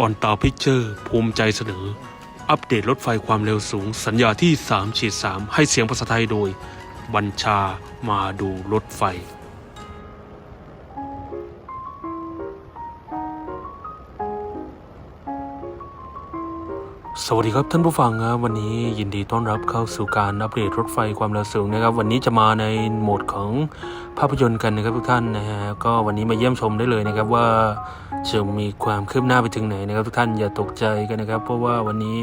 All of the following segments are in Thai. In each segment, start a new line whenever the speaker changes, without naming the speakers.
ออนตาพิเจอร์ ภูมิใจเสนอ อัปเดตรถไฟความเร็วสูง สัญญาที่3ฉีด3ให้เสียงภาษาไทยโดย บัญชามาดูรถไฟ สวัสดีครับท่านผู้ฟังครับวันนี้ยินดีต้อนรับเข้าสู่การอัปเดตรถไฟความเร็วสูงนะครับ วันนี้จะมาในโหมดของภาพยนตร์กันนะครับทุกท่านนะฮะก็วันนี้มาเยี่ยมชมได้เลยนะครับว่าจะมีความคืบหน้าไปถึงไหนนะครับทุกท่านอย่าตกใจกันนะครับ เพราะว่าวันนี้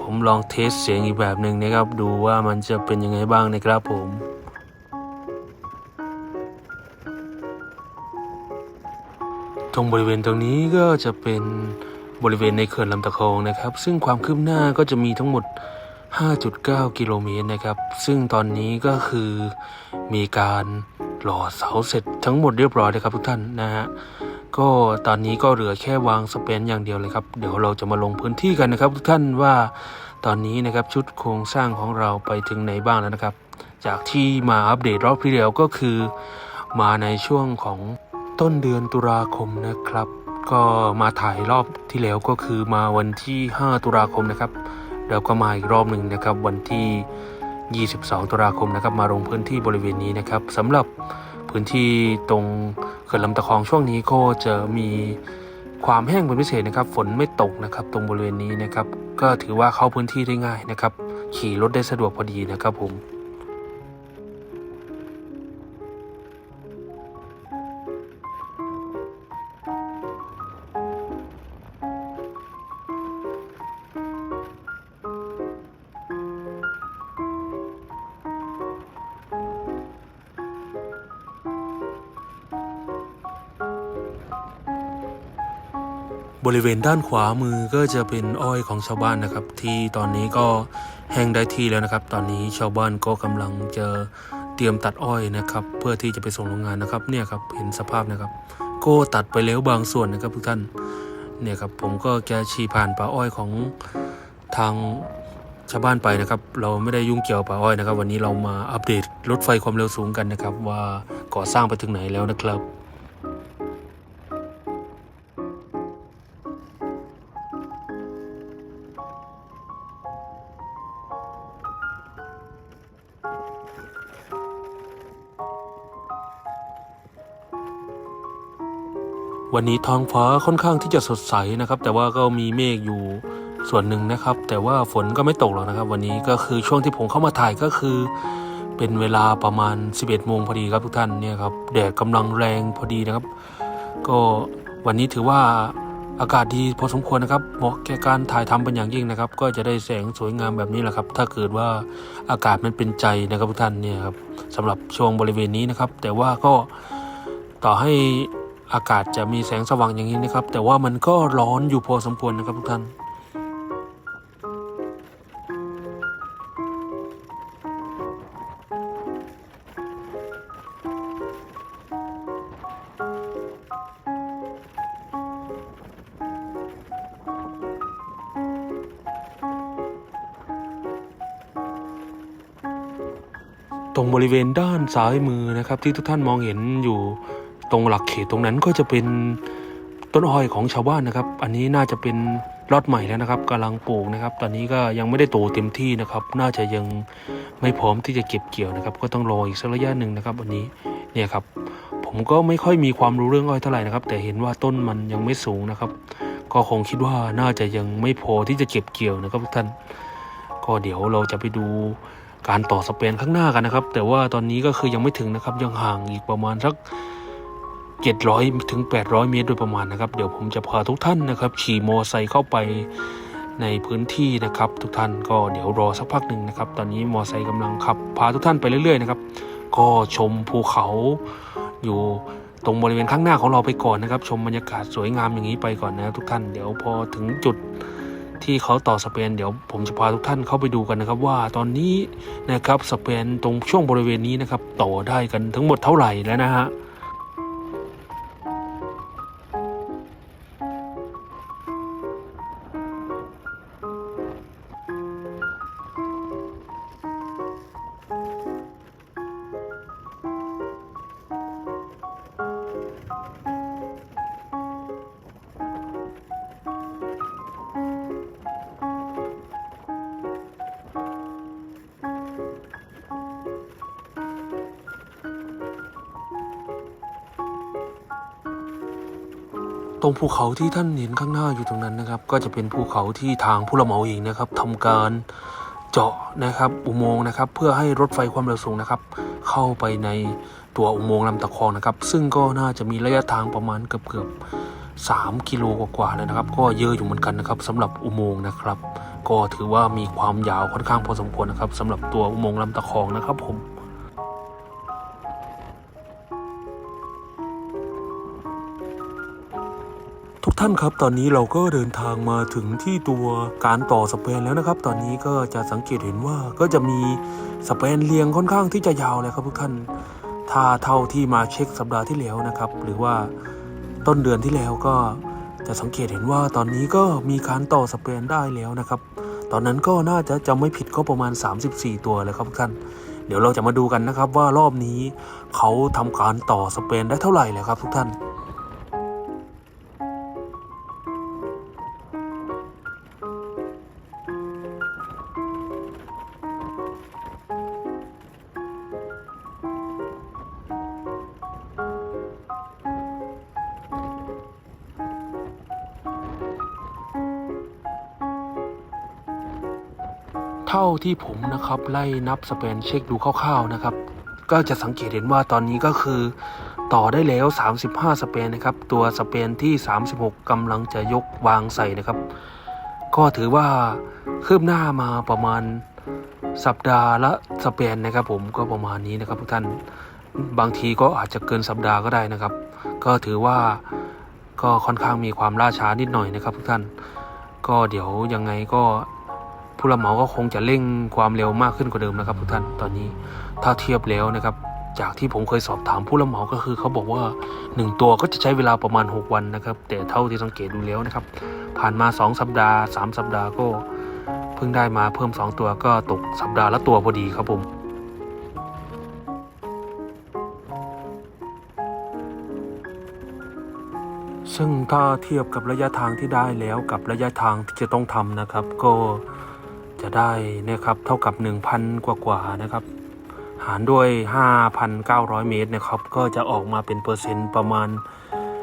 ผมลองเทสเสียงอีกแบบหนึ่งนะครับ ดูว่ามันจะเป็นยังไงบ้างนะครับผมตรงบริเวณตรงนี้ก็จะเป็น บริเวณในเขื่อนลำตะคองนะครับ ซึ่งความคืบหน้าก็จะมีทั้งหมด 5.9 กิโลเมตรนะครับ ซึ่งตอนนี้ก็คือมีการหล่อเสาเสร็จทั้งหมดเรียบร้อยเลยครับทุกท่านนะฮะก็ตอนนี้ก็เหลือแค่วางสเปนอย่างเดียวเลยครับ เดี๋ยวเราจะมาลงพื้นที่กันนะครับ ทุกท่านว่าตอนนี้นะครับชุดโครงสร้างของเราไปถึงไหนบ้างแล้วนะครับ จากที่มาอัปเดตรอบที่แล้วก็คือ มาในช่วงของต้นเดือนตุลาคมนะครับ ก็มาถ่ายรอบที่แล้วก็คือมาวันที่ 5 ตุลาคมนะครับแล้วก็มาอีกรอบหนึ่งนะครับ วันที่ 22 ตุลาคมนะครับ มาลงพื้นที่บริเวณนี้นะครับสำหรับพื้นที่ตรงเขื่อนลำตะคองช่วงนี้ก็จะมีความแห้งเป็นพิเศษนะครับ ฝนไม่ตกนะครับ ตรงบริเวณนี้นะครับ ก็ถือว่าเข้าพื้นที่ได้ง่ายนะครับ ขี่รถได้สะดวกพอดีนะครับผม บริเวณด้านขวามือก็จะเป็นอ้อยของชาวบ้านนะครับ ที่ตอนนี้ก็แห้งได้ที่แล้วนะครับ ตอนนี้ชาวบ้านก็กำลังจะเตรียมตัดอ้อยนะครับ เพื่อที่จะไปส่งโรงงานนะครับ เนี่ยครับเห็นสภาพนะครับ ก็ตัดไปแล้วบางส่วนนะครับทุกท่านเนี่ยครับผมก็แกชี้ผ่านป่าอ้อยของทางชาวบ้านไปนะครับ เราไม่ได้ยุ่งเกี่ยวป่าอ้อยนะครับ วันนี้เรามาอัปเดตรถไฟความเร็วสูงกันนะครับ ว่าก่อสร้างไปถึงไหนแล้วนะครับ วันนี้ท้องฟ้าค่อนข้างที่จะสดใสนะครับ แต่ว่าก็มีเมฆอยู่ส่วนหนึ่งนะครับ แต่ว่าฝนก็ไม่ตกหรอกนะครับ วันนี้ก็คือช่วงที่ผมเข้ามาถ่ายก็คือ เป็นเวลาประมาณ 11โมงพอดีครับทุกท่านเนี่ยครับแดดกำลังแรงพอดีนะครับ ก็วันนี้ถือว่าอากาศดีพอสมควรนะครับเหมาะแก่การถ่ายทำเป็นอย่างยิ่งนะครับ ก็จะได้แสงสวยงามแบบนี้แหละครับ ถ้าเกิดว่าอากาศมันเป็นใจนะครับทุกท่านเนี่ยครับสำหรับช่วงบริเวณนี้นะครับ แต่ว่าก็ต่อให้ อากาศจะมีแสงสว่างอย่างนี้นะครับ แต่ว่ามันก็ร้อนอยู่พอสมควรนะครับทุกท่านตรงบริเวณด้านซ้ายมือนะครับที่ทุกท่านมองเห็นอยู่ ตรงหลักเขตตรงนั้นก็จะเป็นต้นอ้อยของชาวบ้านนะครับ อันนี้น่าจะเป็นรอดใหม่แล้วนะครับกำลังปลูกนะครับ ตอนนี้ก็ยังไม่ได้โตเต็มที่นะครับ น่าจะยังไม่พร้อมที่จะเก็บเกี่ยวนะครับ ก็ต้องรออีกสักระยะหนึ่งนะครับวันนี้เนี่ยครับ ผมก็ไม่ค่อยมีความรู้เรื่องอ้อยเท่าไหร่นะครับ แต่เห็นว่าต้นมันยังไม่สูงนะครับ ก็คงคิดว่าน่าจะยังไม่พอที่จะเก็บเกี่ยวนะครับทุกท่าน ก็เดี๋ยวเราจะไปดูการต่อสเปนข้างหน้ากันนะครับ แต่ว่าตอนนี้ก็คือยังไม่ถึงนะครับ ยังห่างอีกประมาณสัก 700ถึง800 เมตรโดยประมาณนะครับ เดี๋ยวผมจะพาทุกท่านนะครับ ขี่มอไซค์เข้าไปในพื้นที่นะครับ ทุกท่านก็เดี๋ยวรอสักพักหนึ่งนะครับ ตอนนี้มอไซค์กำลังขับ พาทุกท่านไปเรื่อยๆนะครับ ก็ชมภูเขาอยู่ตรงบริเวณข้างหน้าของเราไปก่อนนะครับ ชมบรรยากาศสวยงามอย่างนี้ไปก่อนนะครับทุกท่านเดี๋ยวพอถึงจุดที่เขาต่อสเปนเดี๋ยวผมจะพาทุกท่านเข้าไปดูกันนะครับ ว่าตอนนี้นะครับสเปนตรงช่วงบริเวณนี้นะครับ ต่อได้กันทั้งหมดเท่าไหร่แล้วนะฮะ ภูเขาที่ท่านเห็นข้างหน้าอยู่ตรงนั้นนะครับ ก็จะเป็นภูเขาที่ทางผู้รับเหมาเองนะครับทำการเจาะนะครับอุโมงค์นะครับ เพื่อให้รถไฟความเร็วสูงนะครับ เข้าไปในตัวอุโมงค์ลำตะคองนะครับ ซึ่งก็น่าจะมีระยะทางประมาณเกือบเกือบๆ3กิโลกว่าๆเลยนะครับ ก็เยอะอยู่เหมือนกันนะครับสำหรับอุโมงค์นะครับ ก็ถือว่ามีความยาวค่อนข้างพอสมควรนะครับสำหรับตัวอุโมงค์ลำตะคองนะครับผม ท่านครับตอนนี้เราก็เดินทางมาถึงที่ตัวการต่อสเปนแล้วนะครับ ตอนนี้ก็จะสังเกตเห็นว่าก็จะมีสเปนเรียงค่อนข้างที่จะยาวเลยครับทุกท่าน ถ้าเท่าที่มาเช็คสัปดาห์ที่แล้วนะครับ หรือว่าต้นเดือนที่แล้วก็จะสังเกตเห็นว่าตอนนี้ก็มีการต่อสเปนได้แล้วนะครับ ตอนนั้นก็น่าจะจำไม่ผิดก็ประมาณ 34 ตัวเลยครับทุกท่าน เดี๋ยวเราจะมาดูกันนะครับว่ารอบนี้เขาทำการต่อสเปนได้เท่าไหร่เลยครับทุกท่าน เท่าที่ผมนะครับไล่นับสเปนเช็คดูคร่าวๆนะครับ ก็จะสังเกตเห็นว่าตอนนี้ก็คือ ต่อได้แล้ว 35 สเปนนะครับ ตัวสเปนที่ 36กำลังจะยกวางใส่นะครับ ก็ถือว่าคืบหน้ามาประมาณสัปดาห์ละสเปนนะครับ ผมก็ประมาณนี้นะครับทุกท่านบางทีก็อาจจะเกินสัปดาห์ก็ได้นะครับ ก็ถือว่าก็ค่อนข้างมีความล่าช้านิดหน่อยนะครับทุกท่าน ก็เดี๋ยวยังไงก็ ผู้รับเหมาก็คงจะเร่งความเร็วมากขึ้นกว่าเดิมนะครับทุกท่านตอนนี้ถ้าเทียบแล้วนะครับ จากที่ผมเคยสอบถามผู้รับเหมาก็คือเขาบอกว่า 1 ตัวก็จะใช้เวลาประมาณ 6 วันนะครับ แต่เท่าที่สังเกตดูแล้วนะครับ ผ่านมา 2 สัปดาห์ 3 สัปดาห์ก็เพิ่งได้มาเพิ่ม 2 ตัวก็ตกสัปดาห์ละตัวพอดีครับผมซึ่งถ้าเทียบกับระยะทางที่ได้แล้วกับระยะทางที่จะต้องทำนะครับ ก็ จะได้นะครับเท่ากับ 1,000 กว่ากว่านะครับ หารด้วย 5,900 เมตรนะครับก็จะออกมาเป็นเปอร์เซ็นต์ประมาณ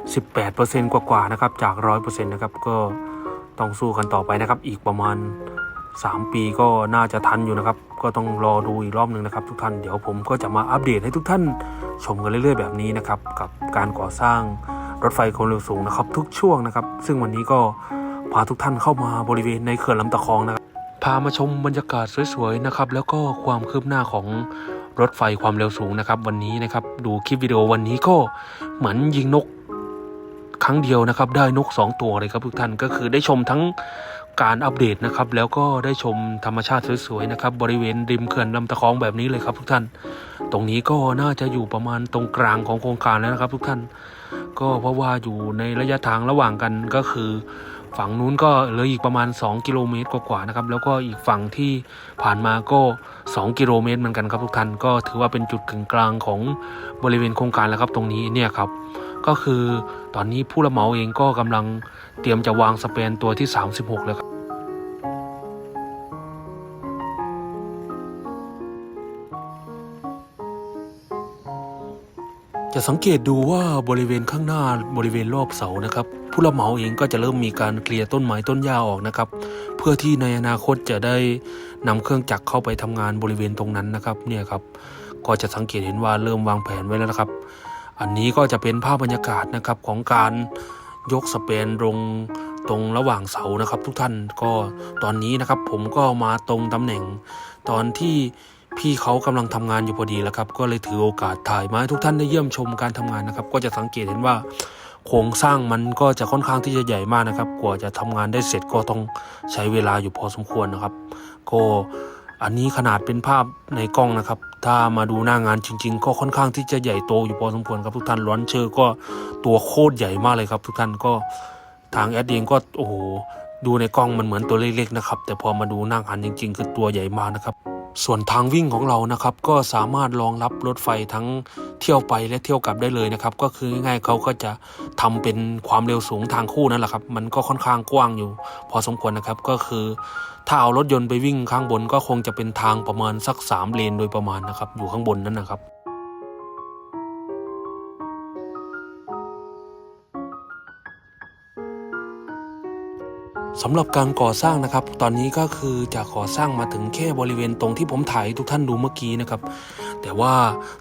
18%กว่ากว่านะครับจาก 100%นะครับก็ต้องสู้กันต่อไปนะครับ อีกประมาณ 3 ปีก็น่าจะทันอยู่นะครับ ก็ต้องรอดูอีกรอบหนึ่งนะครับ ทุกท่านเดี๋ยวผมก็จะมาอัปเดตให้ทุกท่านชมกันเรื่อยๆแบบนี้นะครับกับการก่อสร้างรถไฟความเร็วสูงนะครับ ทุกช่วงนะครับ ซึ่งวันนี้ก็พาทุกท่านเข้ามาบริเวณในเขื่อนลำตะคองนะครับ พามาชมบรรยากาศสวยๆนะครับแล้วก็ความคืบหน้าของรถไฟความเร็วสูงนะครับ วันนี้นะครับดูคลิปวิดีโอวันนี้ก็เหมือนยิงนกครั้งเดียวนะครับ ได้นก 2 ตัวเลยครับทุกท่านก็คือได้ชมทั้งการอัปเดตนะครับ แล้วก็ได้ชมธรรมชาติสวยๆนะครับ บริเวณริมเขื่อนลำตะคองแบบนี้เลยครับทุกท่าน ตรงนี้ก็น่าจะอยู่ประมาณตรงกลางของโครงการแล้วนะครับ ทุกท่าน ก็เพราะว่าอยู่ในระยะทางระหว่างกันก็คือ ฝั่งนู้นก็เหลืออีกประมาณ 2 กิโลเมตรกว่าๆนะครับ แล้วก็อีกฝั่งที่ผ่านมาก็ 2 กิโลเมตรเหมือนกันครับทุกท่านก็ถือว่าเป็นจุดกึ่งกลางของบริเวณโครงการแล้วครับตรงนี้เนี่ยครับก็คือตอนนี้ผู้รับเหมาเองก็กำลังเตรียมจะวางสเปนตัวที่ 36 แล้วครับ จะสังเกตดูว่าบริเวณข้างหน้าบริเวณรอบเสานะครับ ผู้รับเหมาเองก็จะเริ่มมีการเคลียร์ต้นไม้ต้นหญ้าออกนะครับ เพื่อที่ในอนาคตจะได้นำเครื่องจักรเข้าไปทำงานบริเวณตรงนั้นนะครับเนี่ยครับก็จะสังเกตเห็นว่าเริ่มวางแผนไว้แล้วนะครับ อันนี้ก็จะเป็นภาพบรรยากาศนะครับของการยกสเปนลงตรงระหว่างเสานะครับ ทุกท่านก็ตอนนี้นะครับผมก็มาตรงตำแหน่งตอนที่ พี่เขากำลังทำงานอยู่พอดีแล้วครับ ก็เลยถือโอกาสถ่ายมาให้ทุกท่านได้เยี่ยมชมการทำงานนะครับ ก็จะสังเกตเห็นว่าโครงสร้างมันก็จะค่อนข้างที่จะใหญ่มากนะครับ กว่าจะทำงานได้เสร็จก็ต้องใช้เวลาอยู่พอสมควรนะครับ ก็อันนี้ขนาดเป็นภาพในกล้องนะครับ ถ้ามาดูหน้างานจริง ๆ ก็ค่อนข้างที่จะใหญ่โตอยู่พอสมควรครับทุกท่านร้อนเชอร์ก็ตัวโคตรใหญ่มากเลยครับ ทุกท่านก็ทางแอดเองก็โอ้โหดูในกล้องมันเหมือนตัวเล็กๆนะครับ แต่พอมาดูหน้างานจริง ๆ คือตัวใหญ่มากนะครับ ส่วนทางวิ่งของเรานะครับ ก็สามารถรองรับรถไฟทั้งเที่ยวไปและเที่ยวกลับได้เลยนะครับ ก็คือง่ายๆเขาก็จะทำเป็นความเร็วสูงทางคู่นั่นแหละครับ มันก็ค่อนข้างกว้างอยู่ พอสมควรนะครับก็คือถ้าเอารถยนต์ไปวิ่งข้างบนก็คงจะเป็นทางประมาณสักสามเลนโดยประมาณนะครับ อยู่ข้างบนนั่นนะครับ สำหรับการก่อสร้างนะครับ ตอนนี้ก็คือจะก่อสร้างมาถึงแค่บริเวณตรงที่ผมถ่ายทุกท่านดูเมื่อกี้นะครับ แต่ว่า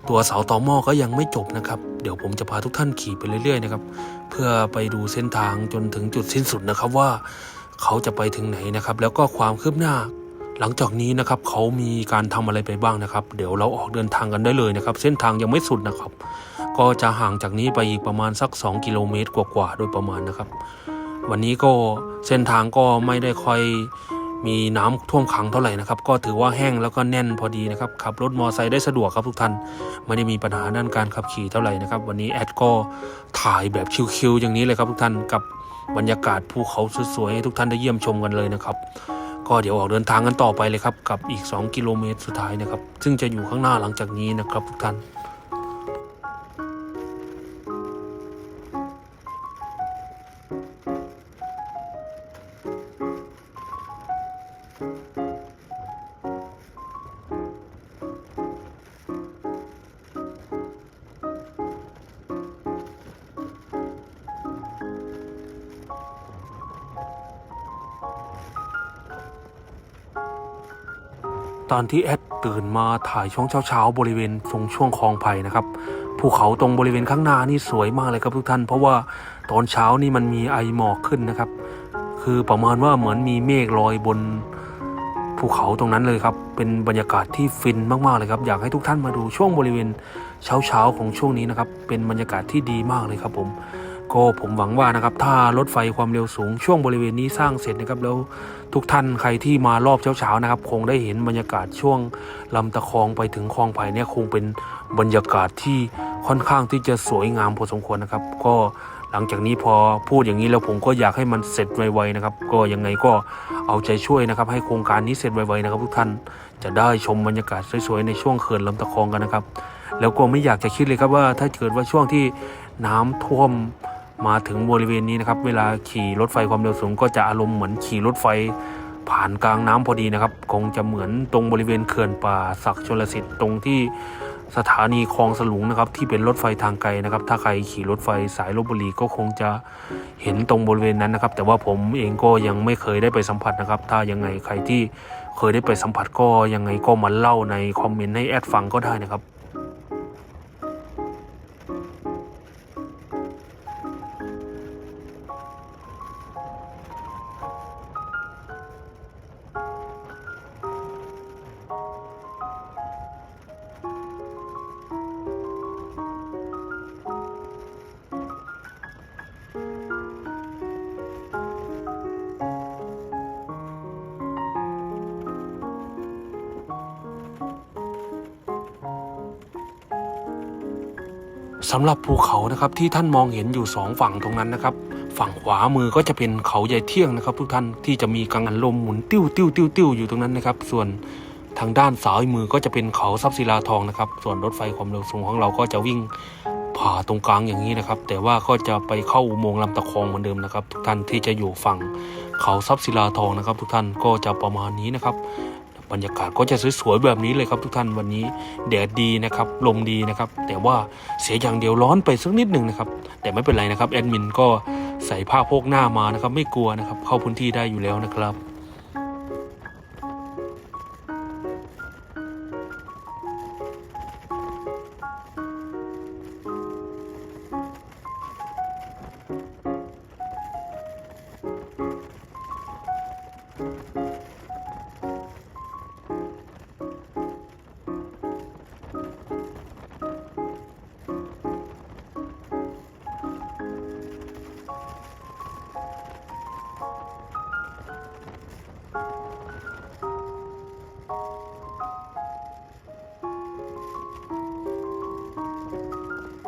ตัวเสาต่อหม้อก็ยังไม่จบนะครับ เดี๋ยวผมจะพาทุกท่านขี่ไปเรื่อยๆนะครับ เพื่อไปดูเส้นทางจนถึงจุดสิ้นสุดนะครับว่าเขาจะไปถึงไหนนะครับ แล้วก็ความคืบหน้า หลังจากนี้นะครับเขามีการทำอะไรไปบ้างนะครับ เดี๋ยวเราออกเดินทางกันได้เลยนะครับ เส้นทางยังไม่สุดนะครับ ก็จะห่างจากนี้ไปอีกประมาณสัก 2 กิโลเมตรกว่าๆโดยประมาณนะครับ วันนี้ก็เส้นทางก็ไม่ได้ค่อยมีน้ำท่วมขังเท่าไหร่นะครับ ก็ถือว่าแห้งแล้วก็แน่นพอดีนะครับ ขับรถมอไซค์ได้สะดวกครับทุกท่าน ไม่ได้มีปัญหาด้านการขับขี่เท่าไหร่นะครับ วันนี้แอดก็ถ่ายแบบชิวๆอย่างนี้เลยครับทุกท่านกับบรรยากาศภูเขาสวยๆให้ทุกท่านได้เยี่ยมชมกันเลยนะครับ ก็เดี๋ยวออกเดินทางกันต่อไปเลยครับ กับอีก 2 กิโลเมตรสุดท้ายนะครับ ซึ่งจะอยู่ข้างหน้าหลังจากนี้นะครับทุกท่าน อนที่แอดตื่นมาถ่ายช่วงเช้าๆบริเวณตรงช่วงคลองไผ่นะครับภูเขาตรงบริเวณข้างหน้านี่สวยมากเลยครับทุกท่าน เพราะว่าตอนเช้านี่มันมีไอหมอกขึ้นนะครับ คือประมาณว่าเหมือนมีเมฆลอยบนภูเขาตรงนั้นเลยครับ เป็นบรรยากาศที่ฟินมากๆเลยครับ อยากให้ทุกท่านมาดูช่วงบริเวณเช้าๆของช่วงนี้นะครับ เป็นบรรยากาศที่ดีมากเลยครับผม ก็ผมหวังว่านะครับถ้ารถไฟความเร็วสูงช่วงบริเวณนี้สร้างเสร็จนะครับแล้วทุกท่านใครที่มารอบเช้าๆนะครับ คงได้เห็นบรรยากาศช่วงลำตะคองไปถึงคลองไผ่เนี่ยคงเป็นบรรยากาศที่ค่อนข้างที่จะสวยงามพอสมควรนะครับ ก็หลังจากนี้พอพูดอย่างนี้แล้วผมก็อยากให้มันเสร็จไวๆนะครับ ก็ยังไงก็เอาใจช่วยนะครับ ให้โครงการนี้เสร็จไวๆนะครับ ทุกท่านจะได้ชมบรรยากาศสวยๆในช่วงเขื่อนลำตะคองกันนะครับ แล้วก็ไม่อยากจะคิดเลยครับว่าถ้าเกิดว่าช่วงที่น้ำท่วม มาถึงบริเวณนี้นะครับ เวลาขี่รถไฟความเร็วสูง ก็จะอารมณ์เหมือนขี่รถไฟผ่านกลางน้ำพอดีนะครับ คงจะเหมือนตรงบริเวณเขื่อนป่าศักดิ์ชลสิทธิ์ตรงที่สถานีคลองสลุงนะครับ ที่เป็นรถไฟทางไกลนะครับ ถ้าใครขี่รถไฟสายลบบุรีก็คงจะเห็นตรงบริเวณนั้นนะครับ แต่ว่าผมเองก็ยังไม่เคยได้ไปสัมผัสนะครับ ถ้ายังไงใครที่เคยได้ไปสัมผัสก็ยังไงก็มาเล่าในคอมเมนต์ให้แอดฟังก็ได้นะครับ สำหรับภูเขานะครับที่ท่านมองเห็นอยู่สองฝั่งตรงนั้นนะครับ ฝั่งขวามือก็จะเป็นเขาใหญ่เที่ยงนะครับ ทุกท่านที่จะมีกังหันลมหมุนติ้วติ้วติ้วติ้วอยู่ตรงนั้นนะครับ ส่วนทางด้านซ้ายมือก็จะเป็นเขาทรัพย์ศิลาทองนะครับ ส่วนรถไฟความเร็วสูงของเราก็จะวิ่งผ่าตรงกลางอย่างนี้นะครับ แต่ว่าก็จะไปเข้าอุโมงค์ลำตะคองเหมือนเดิมนะครับ ทุกท่านที่จะอยู่ฝั่งเขาทรัพย์ศิลาทองนะครับ ทุกท่านก็จะประมาณนี้นะครับ บรรยากาศก็จะสวยๆแบบนี้เลยครับทุกท่านวันนี้แดดดีนะครับลมดีนะครับ แต่ว่าเสียอย่างเดียวร้อนไปสักนิดหนึ่งนะครับ แต่ไม่เป็นไรนะครับแอดมินก็ใส่ผ้าโพกหน้ามานะครับ ไม่กลัวนะครับ เข้าพื้นที่ได้อยู่แล้วนะครับ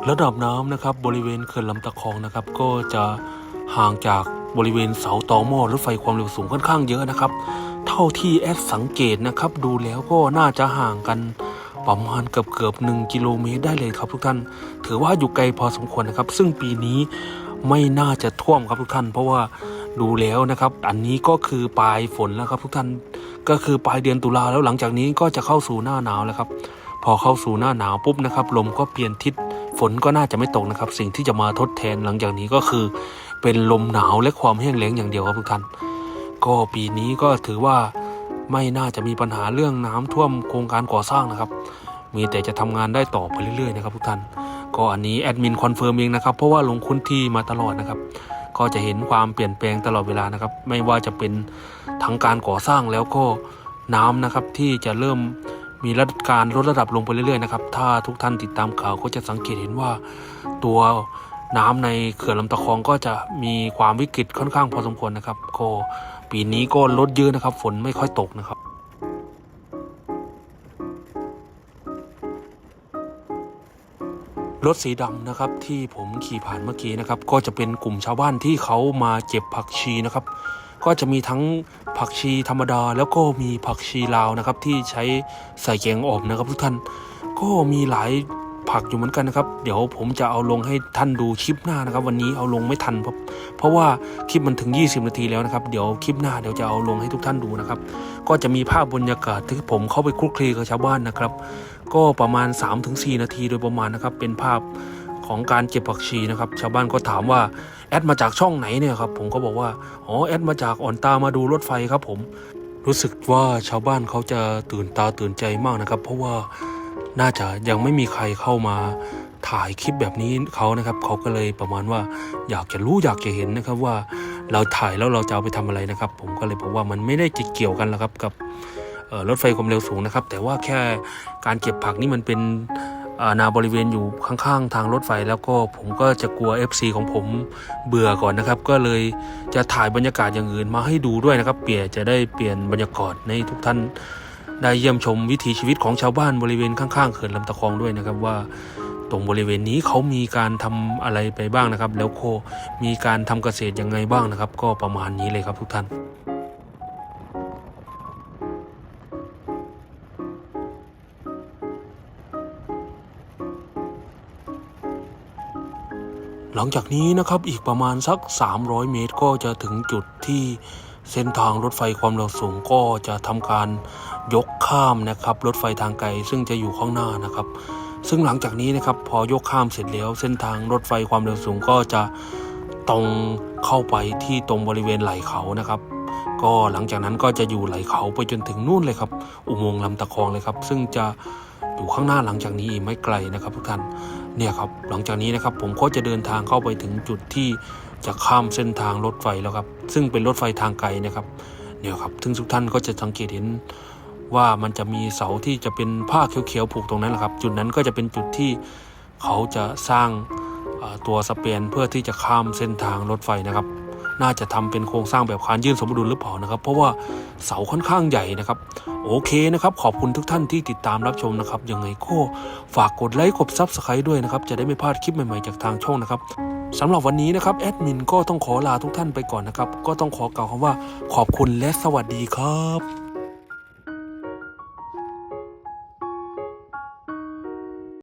ระดับน้ำนะครับบริเวณเขื่อนลำตะคองนะครับ ก็จะห่างจากบริเวณเสาตอหม้อรถไฟความเร็วสูงค่อนข้างเยอะนะครับ เท่าที่แอดสังเกตนะครับ ดูแล้วก็น่าจะห่างกันประมาณเกือบเกือบหนึ่งกิโลเมตรได้เลยครับทุกท่าน ถือว่าอยู่ไกลพอสมควรนะครับ ซึ่งปีนี้ไม่น่าจะท่วมครับทุกท่าน เพราะว่าดูแล้วนะครับ อันนี้ก็คือปลายฝนแล้วครับทุกท่านก็คือปลายเดือนตุลาแล้วหลังจากนี้ก็จะเข้าสู่หน้าหนาวแล้วครับ พอเข้าสู่หน้าหนาวปุ๊บนะครับลมก็เปลี่ยนทิศ ฝนก็น่าจะไม่ตกนะครับ สิ่งที่จะมาทดแทนหลังจากนี้ก็คือ เป็นลมหนาวและความแห้งแล้งอย่างเดียวครับทุกท่านก็ปีนี้ก็ถือว่าไม่น่าจะมีปัญหาเรื่องน้ำท่วมโครงการก่อสร้างนะครับ มีแต่จะทำงานได้ต่อไปเรื่อยๆนะครับทุกท่านก็อันนี้แอดมินคอนเฟิร์มเองนะครับเพราะว่าลงพื้นที่มาตลอดนะครับ ก็จะเห็นความเปลี่ยนแปลงตลอดเวลานะครับ ไม่ว่าจะเป็นทั้งการก่อสร้างแล้วก็น้ำนะครับที่จะเริ่ม มีระดับการลดระดับลงไปเรื่อยๆนะครับ ถ้าทุกท่านติดตามข่าวก็จะสังเกตเห็นว่า ตัวน้ำในเขื่อนลำตะคองก็จะมีความวิกฤตค่อนข้างพอสมควรนะครับก็ปีนี้ก็ลดเยอะนะครับ ฝนไม่ค่อยตกนะครับรถสีดำนะครับที่ผมขี่ผ่านเมื่อกี้นะครับ ก็จะเป็นกลุ่มชาวบ้านที่เขามาเก็บผักชีนะครับ ก็จะมีทั้งผักชีธรรมดา แล้วก็มีผักชีลาวนะครับ ที่ใช้ใส่แกงอ่อมนะครับทุกท่านก็มีหลายผักอยู่เหมือนกันนะครับ เดี๋ยวผมจะเอาลงให้ท่านดูคลิปหน้านะครับ วันนี้เอาลงไม่ทันเพราะเพราะว่าคลิปมันถึง 20 นาทีแล้วนะครับ เดี๋ยวคลิปหน้าเดี๋ยวจะเอาลงให้ทุกท่านดูนะครับ ก็จะมีภาพบรรยากาศที่ผมเข้าไปคลุกคลีกับชาวบ้านนะครับ ก็ประมาณ 3-4 นาทีโดยประมาณนะครับ เป็นภาพ ของการเก็บผักชีนะครับ ชาวบ้านก็ถามว่าแอดมาจากช่องไหนเนี่ยครับผมก็บอกว่าอ๋อแอดมาจากอ่อนตามาดูรถไฟครับผม รู้สึกว่าชาวบ้านเขาจะตื่นตาตื่นใจมากนะครับ เพราะว่าน่าจะยังไม่มีใครเข้ามาถ่ายคลิปแบบนี้เขานะครับเขาก็เลยประมาณว่าอยากจะรู้อยากจะเห็นนะครับว่าเราถ่ายแล้วเราจะเอาไปทำอะไรนะครับ ผมก็เลยบอกว่ามันไม่ได้จะเกี่ยวกันแล้วครับกับรถไฟความเร็วสูงนะครับ แต่ว่าแค่การเก็บผักนี่มันเป็น นาบริเวณอยู่ข้างๆ ทางรถไฟ แล้วก็ผมก็จะกลัว FC ของผมเบื่อก่อนนะครับ ก็เลยจะถ่ายบรรยากาศอย่างอื่นมาให้ดูด้วยนะครับ เปลี่ยนจะได้เปลี่ยนบรรยากาศในทุกท่านได้เยี่ยมชมวิถีชีวิตของชาวบ้านบริเวณข้างๆเขื่อนลำตะคองด้วยนะครับว่าตรงบริเวณนี้เขามีการทำอะไรไปบ้างนะครับ แล้วก็มีการทำเกษตรยังไงบ้างนะครับ ก็ประมาณนี้เลยครับทุกท่าน หลังจากนี้นะครับอีกประมาณสัก 300 เมตรก็จะถึงจุดที่เส้นทางรถไฟความเร็วสูงก็จะทำการยกข้ามนะครับ รถไฟทางไกลซึ่งจะอยู่ข้างหน้านะครับ ซึ่งหลังจากนี้นะครับพอยกข้ามเสร็จแล้ว เส้นทางรถไฟความเร็วสูงก็จะตรงเข้าไปที่ตรงบริเวณไหล่เขานะครับ ก็หลังจากนั้นก็จะอยู่ไหล่เขาไปจนถึงนู่นเลยครับ อุโมงค์ลำตะคองเลยครับ ซึ่งจะ อยู่ข้างหน้าหลังจากนี้อีกไม่ไกลนะครับทุกท่านเนี่ยครับหลังจากนี้นะครับผมก็จะเดินทางเข้าไปถึงจุดที่จะข้ามเส้นทางรถไฟแล้วครับ ซึ่งเป็นรถไฟทางไกลนะครับเนี่ยครับซึ่งทุกท่านก็จะสังเกตเห็นว่ามันจะมีเสาที่จะเป็นผ้าเขียวๆผูกตรงนั้นแหละครับ จุดนั้นก็จะเป็นจุดที่เขาจะสร้างตัวสเปียนเพื่อที่จะข้ามเส้นทางรถไฟนะครับ น่าจะทำเป็นโครงสร้างแบบคานยื่นสมดุลหรือเปล่านะครับ เพราะว่าเสาค่อนข้างใหญ่นะครับ โอเคนะครับ ขอบคุณทุกท่านที่ติดตามรับชมนะครับ ยังไงก็ฝากกดไลค์กดซับสไครต์ด้วยนะครับ จะได้ไม่พลาดคลิปใหม่ๆจากทางช่องนะครับสำหรับวันนี้นะครับแอดมินก็ต้องขอลาทุกท่านไปก่อนนะครับ ก็ต้องขอกล่าวคำว่าขอบคุณและสวัสดีครับ